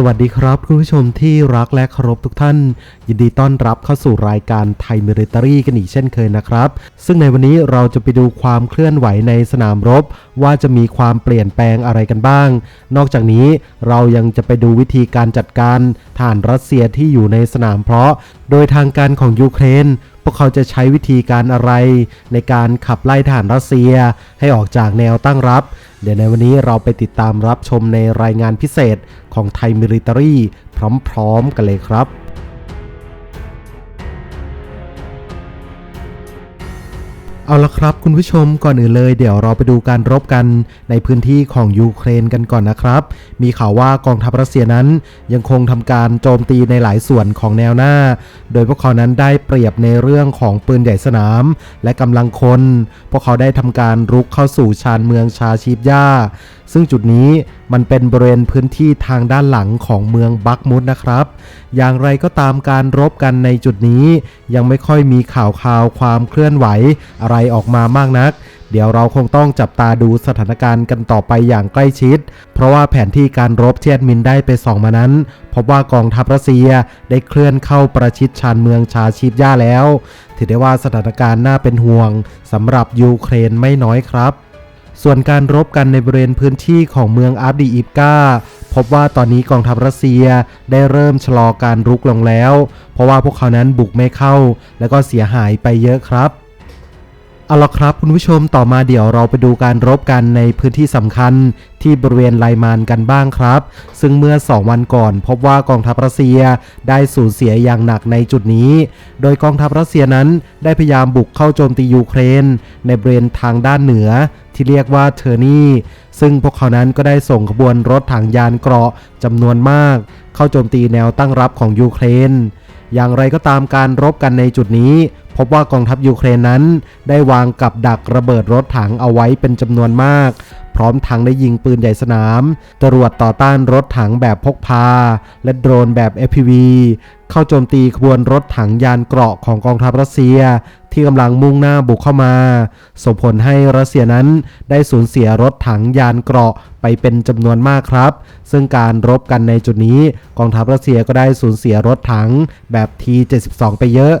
สวัสดีครับคุณผู้ชมที่รักและเคารพทุกท่าน ยินดีต้อนรับเข้าสู่รายการไทยมิลิตารีกันอีกเช่นเคยนะครับ ซึ่งในวันนี้เราจะไปดูความเคลื่อนไหวในสนามรบ ว่าจะมีความเปลี่ยนแปลงอะไรกันบ้าง นอกจากนี้เรายังจะไปดูวิธีการจัดการฐานรัสเซียที่อยู่ในสนามเพราะ โดยทางการของยูเครนพวกเขาจะใช้วิธีการอะไรในการขับไล่ทหารรัสเซียให้ออกจากแนวตั้งรับ เดี๋ยวในวันนี้เราไปติดตามรับชมในรายงานพิเศษของไทยมิลิตอรีพร้อมๆกันเลยครับ เอาละครับคุณผู้ชมก่อนอื่นเลยเดี๋ยวเราไปดูการรบกันในพื้นที่ของยูเครนกันก่อนนะครับ มีข่าวว่ากองทัพรัสเซียนั้นยังคงทำการโจมตีในหลายส่วนของแนวหน้า โดยพวกเขานั้นได้เปรียบในเรื่องของปืนใหญ่สนาม และกำลังคน พวกเขาได้ทำการรุกเข้าสู่ชานเมืองชาชีบย่า ซึ่งจุดนี้ มันเป็นบริเวณพื้นที่ทางด้านหลังของเมืองบักมุดนะครับ อย่างไรก็ตามการรบกันในจุดนี้ ยังไม่ค่อยมีข่าวข่าวความเคลื่อนไหวอะไรออกมามากนัก เดี๋ยวเราคงต้องจับตาดูสถานการณ์กันต่อไปอย่างใกล้ชิด เพราะว่าแผนที่การรบที่แอดมินได้ไปส่องมานั้น พบว่ากองทัพรัสเซียได้เคลื่อนเข้าประชิดชานเมืองชาชีบย่าแล้ว ถือได้ว่าสถานการณ์น่าเป็นห่วงสำหรับยูเครนไม่น้อยครับ ส่วนการรบกันในบริเวณพื้นที่ของเมืองอาบดีอิฟกาพบว่าตอนนี้กองทัพรัสเซียได้เริ่มชะลอการรุกลงแล้ว เพราะว่าพวกเขานั้นบุกไม่เข้า แล้วก็เสียหายไปเยอะครับเอาละครับคุณผู้ชมต่อมาเดี๋ยวเราไปดูการรบกันในพื้นที่สำคัญที่บริเวณไลมานกันบ้างครับ ซึ่งเมื่อ 2 วันก่อน พบว่ากองทัพรัสเซียได้สูญเสียอย่างหนักในจุดนี้ โดยกองทัพรัสเซียนั้นได้พยายามบุกเข้าโจมตียูเครน ในบริเวณทางด้านเหนือ ที่เรียกว่าเทอร์นีซึ่งพวกเขานั้นก็ได้ส่งขบวนรถถังยานเกราะจำนวนมาก เข้าโจมตีแนวตั้งรับของยูเครน อย่างไรก็ตามการรบกันในจุดนี้ พบว่ากองทัพยูเครนนั้น ได้วางกับดักระเบิดรถถังเอาไว้เป็นจำนวนมาก พร้อมทั้งได้ยิงปืนใหญ่สนามจรวดต่อต้านรถถังแบบพกพา และโดรนแบบ FPV เข้าโจมตีขบวนรถถังยานเกราะของกองทัพรัสเซีย ที่กำลังมุ่งหน้าบุกเข้ามา ส่งผลให้รัสเซียนั้นได้สูญเสียรถถังยานเกราะไปเป็นจำนวนมากครับ ซึ่งการรบกันในจุดนี้กองทัพรัสเซียก็ได้สูญเสียรถถังแบบ T72 ไปเยอะ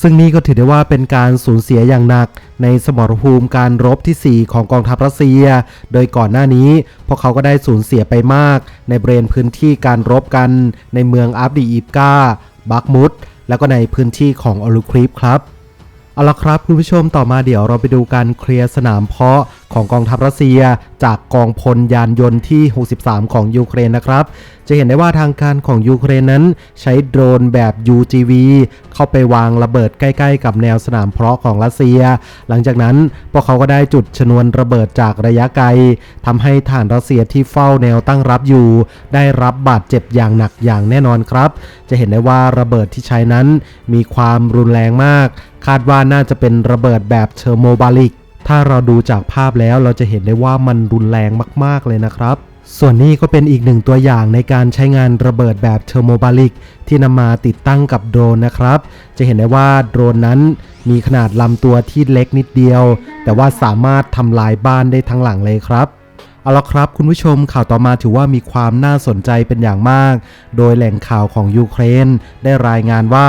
ซึ่งนี่ก็ถือได้ว่าเป็นการสูญเสียอย่างหนัก ในสมรภูมิการรบที่ 4 ของกองทัพรัสเซีย โดยก่อนหน้านี้ พวกเขาก็ได้สูญเสียไปมาก ในบริเวณพื้นที่การรบกันในเมืองอัฟดีอีฟกาบักมุด แล้วก็ในพื้นที่ของอลูคริปครับ เอาละครับคุณผู้ชมต่อมาเดี๋ยวเราไปดูการเคลียร์สนามเพาะ ของกองทัพรัสเซีย จากกองพลยานยนต์ที่ 63 ของยูเครนนะครับ จะเห็นได้ว่าทางการของยูเครนนั้นใช้โดรนแบบ UGV เข้าไปวางระเบิดใกล้ๆ กับแนวสนามเพาะของรัสเซีย หลังจากนั้นพวกเขาก็ได้จุดชนวนระเบิดจากระยะไกลทำให้ฐานรัสเซียที่เฝ้าแนวตั้งรับอยู่ ได้รับบาดเจ็บอย่างหนักอย่างแน่นอนครับ จะเห็นได้ว่าระเบิดที่ใช้นั้นมีความรุนแรงมาก คาดว่าน่าจะเป็นระเบิดแบบเทอร์โมบาลิก ถ้าเราดูจากภาพแล้วเราจะเห็นได้ว่ามันรุนแรงมาก ๆ เลยนะครับ ส่วนนี้ก็เป็นอีกหนึ่งตัวอย่างในการใช้งานระเบิดแบบเทอร์โมบาลิก ที่นำมาติดตั้งกับโดรนนะครับ จะเห็นได้ว่าโดรนนั้นมีขนาดลำตัวที่เล็กนิดเดียว แต่ว่าสามารถทำลายบ้านได้ทั้งหลังเลยครับ เอาละครับคุณผู้ชมข่าวต่อมาถือว่ามีความน่าสนใจเป็นอย่างมาก โดยแหล่งข่าวของยูเครน ได้รายงานว่า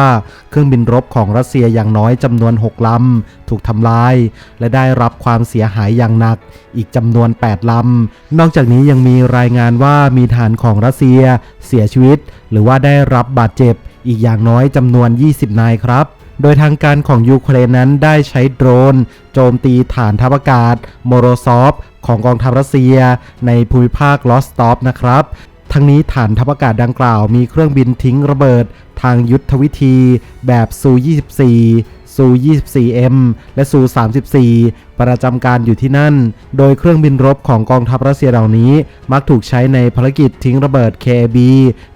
เครื่องบินรบของรัสเซียอย่างน้อยจำนวน 6 ลำ ถูกทำลาย และได้รับความเสียหายอย่างหนัก อีกจำนวน 8 ลำ นอกจากนี้ยังมีรายงานว่ามีฐานของรัสเซียเสียชีวิต หรือว่าได้รับบาดเจ็บ อีกอย่างน้อยจำนวน 20 นายครับโดยทางการของยูเครนนั้นได้ใช้โดรน โจมตีฐานทัพอากาศ โมโรซอฟ ของกองทัพรัสเซียในภูมิภาคลอสตอฟนะครับทั้งนี้ฐานทัพอากาศดังกล่าวมีเครื่องบินทิ้งระเบิดทางยุทธวิธีแบบซู 24 ซู 24M และซู 34 ประจำการอยู่ที่นั่น โดยเครื่องบินรบของกองทัพรัสเซียเหล่านี้ มักถูกใช้ในภารกิจทิ้งระเบิด KB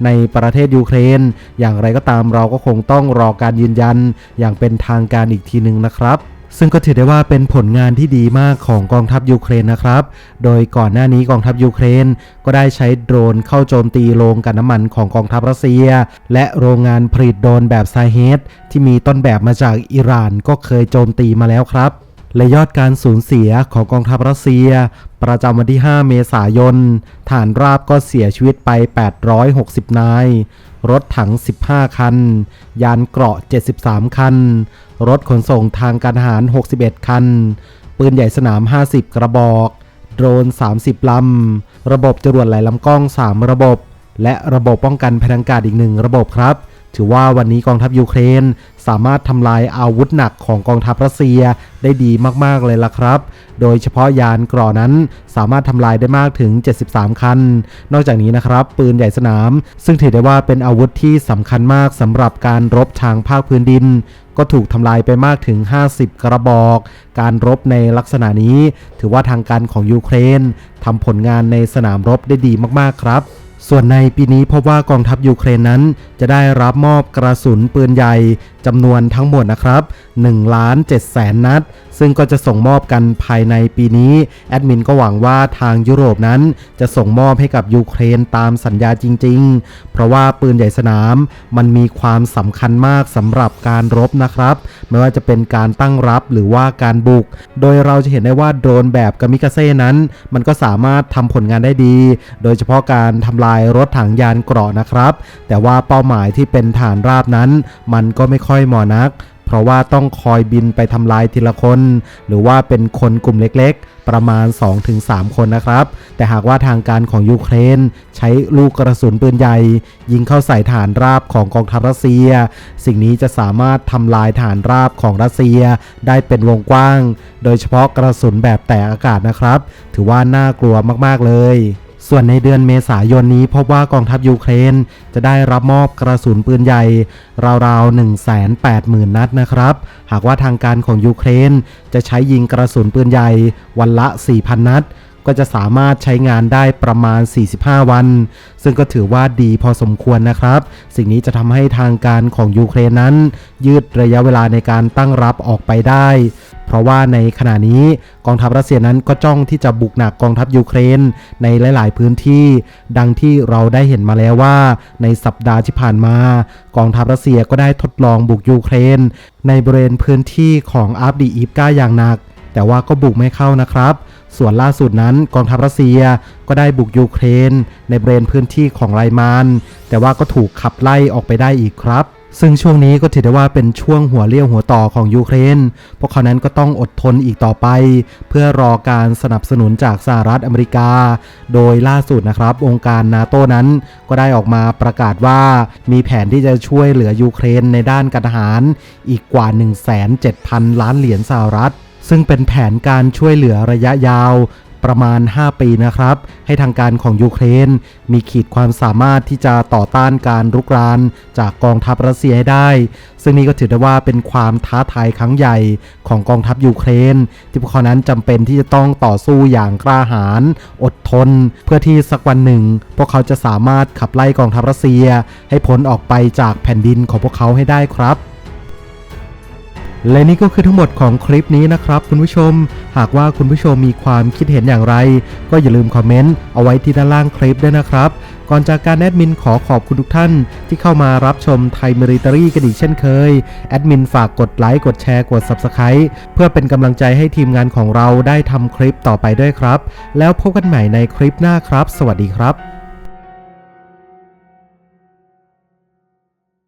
ในประเทศยูเครน อย่างไรก็ตามเราก็คงต้องรอการยืนยันอย่างเป็นทางการอีกทีหนึ่งนะครับ ซึ่งก็ถือได้ว่าเป็นผลงานที่ดีมากของกองทัพยูเครนนะครับ โดยก่อนหน้านี้กองทัพยูเครน ก็ได้ใช้โดรนเข้าโจมตีโรงกันน้ำมันของกองทัพรัสเซีย และโรงงานผลิตโดรนแบบไซเฮดที่มีต้นแบบมาจากอิหร่านก็เคยโจมตีมาแล้วครับ และยอดการสูญเสียของกองทัพรัสเซีย ประจำวันที่ 5 เมษายนฐานราบก็เสียชีวิตไป 860 นาย รถถัง 15 คัน ยานเกราะ 73 คัน รถขนส่งทางการทหาร 61 คัน ปืนใหญ่สนาม 50 กระบอก โดรน 30 ลำ ระบบจรวดหลายลำกล้อง 3 ระบบ และระบบป้องกันภังกาศอีกหนึ่งระบบครับ ถือว่าวันนี้กองทัพยูเครน สามารถทำลายอาวุธหนักของกองทัพรัสเซียได้ดีมาก ๆ เลยล่ะครับ โดยเฉพาะยานเกราะนั้นสามารถทำลายได้มากถึง 73 คัน นอกจากนี้นะครับ ปืนใหญ่สนาม ซึ่งถือได้ว่าเป็นอาวุธที่สำคัญมากสำหรับการรบทางภาคพื้นดิน ก็ถูกทำลายไปมากถึง 50 กระบอก การรบในลักษณะนี้ ถือว่าทางการของยูเครนทำผลงานในสนามรบได้ดีมาก ๆ ครับส่วนในปีนี้พบว่ากองทัพยูเครนนั้นจะได้รับมอบกระสุนปืนใหญ่ จำนวนทั้งหมดนะครับ1ล้าน7แสนนัด ซึ่งก็จะส่งมอบกันภายในปีนี้ แอดมินก็หวังว่าทางยุโรปนั้นจะส่งมอบให้กับยูเครนตามสัญญาจริง ๆ เพราะว่าปืนใหญ่สนามมันมีความสำคัญมากสำหรับการรบนะครับ ไม่ว่าจะเป็นการตั้งรับหรือว่าการบุก โดยเราจะเห็นได้ว่าโดรนแบบกามิกาเซ่นั้น มันก็สามารถทำผลงานได้ดี โดยเฉพาะการทำลายรถถังยานเกราะนะครับ แต่ว่าเป้าหมายที่เป็นฐานราบนั้น มันก็ไม่ค่อยเหมาะนัก เพราะว่าต้องคอยบินไปทำลายทีละคน หรือว่าเป็นคนกลุ่มเล็กๆ ประมาณ 2-3 คนนะครับ แต่หากว่าทางการของยูเครน ใช้ลูกกระสุนปืนใหญ่ ยิงเข้าใส่ฐานราบของกองทัพรัสเซีย สิ่งนี้จะสามารถทำลายฐานราบของรัสเซียได้เป็นวงกว้าง โดยเฉพาะกระสุนแบบแตกอากาศนะครับ ถือว่าน่ากลัวมากๆเลย ส่วนในเดือนเมษายนนี้พบว่ากองทัพยูเครน จะได้รับมอบกระสุนปืนใหญ่ ราวๆ 180,000 นัดนะครับ หากว่าทางการของยูเครนจะใช้ยิงกระสุนปืนใหญ่วันละ 4,000 นัด ก็จะสามารถใช้งานได้ประมาณ 45 วัน ซึ่งก็ถือว่าดีพอสมควรนะครับ สิ่งนี้จะทำให้ทางการของยูเครนนั้น ยืดระยะเวลาในการตั้งรับออกไปได้ เพราะว่าในขณะนี้กองทัพรัสเซียนั้นก็จ้องที่จะบุกหนักกองทัพยูเครนในหลาย ๆ พื้นที่ ดังที่เราได้เห็นมาแล้วว่า ในสัปดาห์ที่ผ่านมา กองทัพรัสเซียก็ได้ทดลองบุกยูเครน ในบริเวณพื้นที่ของอาฟดีอีฟกาอย่างหนัก แต่ว่าก็บุกไม่เข้านะครับ ส่วนล่าสุดนั้นกองทัพรัสเซียก็ได้บุกยูเครน ในบริเวณพื้นที่ของไลมาน แต่ว่าก็ถูกขับไล่ออกไปได้อีกครับซึ่งช่วงนี้ก็ถือได้ว่าเป็นช่วงหัวเลี้ยวหัวต่อของยูเครน พวกเขานั้นก็ต้องอดทนอีกต่อไป เพื่อรอการสนับสนุนจากสหรัฐอเมริกา โดยล่าสุดนะครับ องค์การนาโต้นั้นก็ได้ออกมาประกาศว่ามีแผนที่จะช่วยเหลือยูเครนในด้านการทหารอีกกว่า 1,700ล้านเหรียญสหรัฐ ซึ่งเป็นแผนการช่วยเหลือระยะยาวประมาณ 5 ปีนะครับ ให้ทางการของยูเครน มีขีดความสามารถที่จะต่อต้านการรุกราน จากกองทัพรัสเซียให้ได้ ซึ่งนี่ก็ถือได้ว่าเป็นความท้าทายครั้งใหญ่ของกองทัพยูเครน ที่พวกเขานั้นจำเป็นที่จะต้องต่อสู้อย่างกล้าหาญอดทน เพื่อที่สักวันหนึ่ง พวกเขาจะสามารถขับไล่กองทัพรัสเซีย ให้พ้นออกไปจากแผ่นดินของพวกเขาให้ได้ครับ และนี่ก็คือทั้งหมดของคลิปนี้นะครับคุณผู้ชม หากว่าคุณผู้ชมมีความคิดเห็นอย่างไร ก็อย่าลืมคอมเมนต์เอาไว้ที่ด้านล่างคลิปด้วยนะครับ ก่อนจากการแอดมินขอขอบคุณทุกท่าน ที่เข้ามารับชมไทยมิริตรีกันอีกเช่นเคย แอดมินฝากกดไลค์กดแชร์กด Subscribe เพื่อเป็นกำลังใจให้ทีมงานของเราได้ทำคลิปต่อไปด้วยครับ แล้วพบกันใหม่ในคลิปหน้าครับ สวัสดีครับ